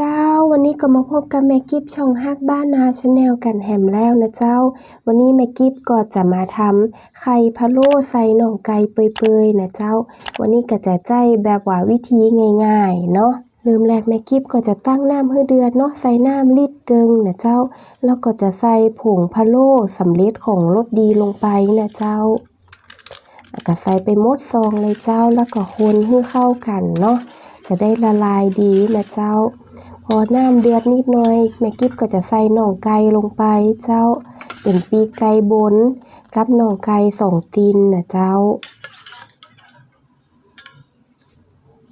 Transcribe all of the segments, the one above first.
เจ้า วันนี้ก็มาพบกับแม่กิฟช่องฮักบ้านนาชาแนลกันแฮมแล้วนะเจ้า วันนี้แม่กิฟก็จะมาทำไข่พะโล้ใส่หน่องไก่เปื่อยๆนะเจ้า วันนี้ก็จะใจแบบว่าวิธีง่ายๆเนาะเริ่มแรกแม่กิฟก็จะตั้งน้ำให้เดือดเนาะใส่น้ำลิตรเกิงนะเจ้า แล้วก็จะใส่ผงพะโล้สำเร็จของรสดีลงไปนะเจ้าก็ใส่ไปมดซองเลยเจ้าแล้วก็คนให้เข้ากันเนาะจะได้ละลายดีนะเจ้า พอน้ำเดือดนิดหน่อยแม่กิ๊บก็จะใส่หน่องไก่ลงไปเจ้า เป็นปีกไก่บนกับหน่องไก่สองตีนนะเจ้า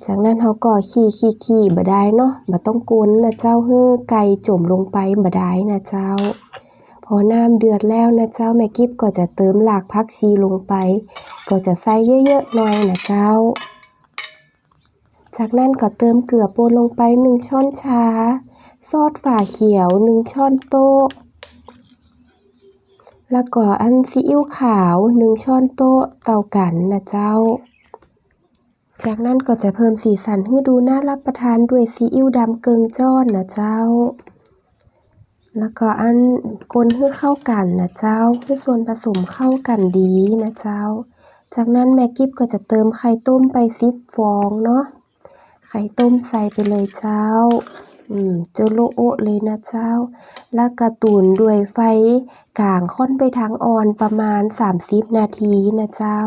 จากนั้นเขาก็ขี่ขี่ขี่บ่ได้เนาะบ่ต้องกวนนะเจ้าเฮ้อไก่จมลงไปบ่ได้นะเจ้า พอน้ำเดือดแล้วนะเจ้าแม่กิฟก็จะเติมหลากผักชีลงไป ก็จะใส่เยอะๆหน่อยนะเจ้า จากนั้นก็เติมเกลือป่นลงไปหนึ่งช้อนชา ซอสฝาเขียวหนึ่งช้อนโต๊ะ แล้วก็อันซีอิ๊วขาวหนึ่งช้อนโต๊ะเต่ากันนะเจ้า จากนั้นก็จะเพิ่มสีสันให้ดูน่ารับประทานด้วยซีอิ๊วดำเกิงจ้อนนะเจ้า แล้วก็อันคนให้เข้ากันนะเจ้าให้ส่วนผสมเข้ากันดีนะเจ้า จากนั้นแม่กิฟก็จะเติมไข่ต้มไปสิบฟองเนาะ ไข่ต้มใส่ไปเลยเจ้า อืมเจาโลโอเลยนะเจ้า แล้วกระตุนด้วยไฟกลางค่อนไปทางอ่อนประมาณ 30 นาทีนะเจ้า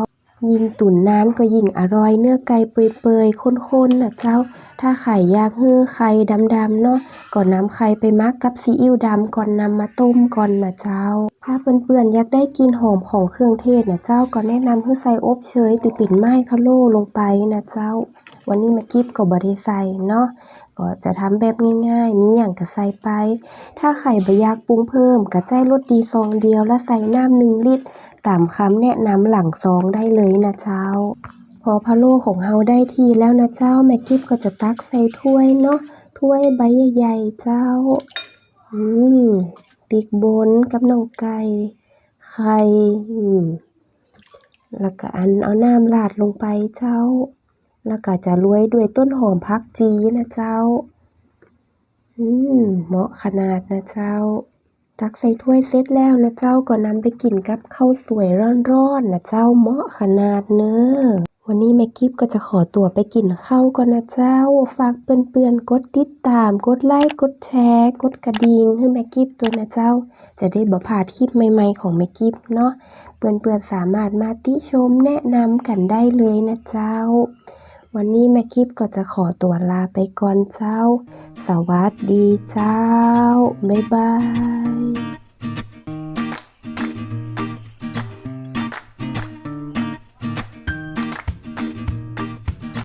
ยิ่งตุ๋นนานก็ยิ่งอร่อยเนื้อไก่เปื่อยๆข้นๆนะเจ้า ถ้าไข่ยากฮือไข่ดำๆเนาะก็นนำไข่ไปมักกับซีอิ๊วดำก่อนนำมาต้มก่อนนะเจ้า ถ้าเปื่อนๆอยากได้กลินหอมของเครื่องเทศนะเจ้าก็แนะนำให้ใส่อบเชยติเป็นไม้พะโล้ลงไปนะเจ้า วันนี้มากิฟก็บ่ได้ใส่เนาะก็จะทำแบบง่ายๆ มีอย่างก็ใส่ไป ถ้าไข่บอยากปรุงเพิ่มก็ใจรสดีซองเดียวและใส่น้ำหนึ่งลิตร ตามคำแนะนำหลังซองได้เลยนะเจ้า พอพะโล้ของเฮาได้ที่แล้วนะเจ้าแม่กิฟก็จะตักใส่ถ้วยเนาะถ้วยใบใหญ่ๆเจ้า อืมปีกบนกับน่องไก่ไข่ อืมแล้วก็อันเอาน้ำราดลงไปเจ้า แล้วก็จะรวยด้วยต้นหอมพักจีนะเจ้า อืม เหมาะขนาดนะเจ้า ตักใส่ถ้วยเสร็จแล้วนะเจ้าก็นำไปกินกับข้าวสวยร้อนๆนะเจ้าเหมาะขนาดเนอะวันนี้แม่กิฟก็จะขอตัวไปกินข้าวก่อนนะเจ้า ฝากเปื่อนๆกดติดตาม กดไลค์ กดแชร์ กดกระดิ่งให้แม่กิฟตัวนะเจ้า จะได้บ่พลาดคลิปใหม่ๆของแม่กิฟเนาะเปื่อนๆสามารถมาติชมแนะนำกันได้เลยนะเจ้า วันนี้แม่กิปก็จะขอตัวลาไปก่อนเจ้า สวัสดีเจ้า บ๊ายบาย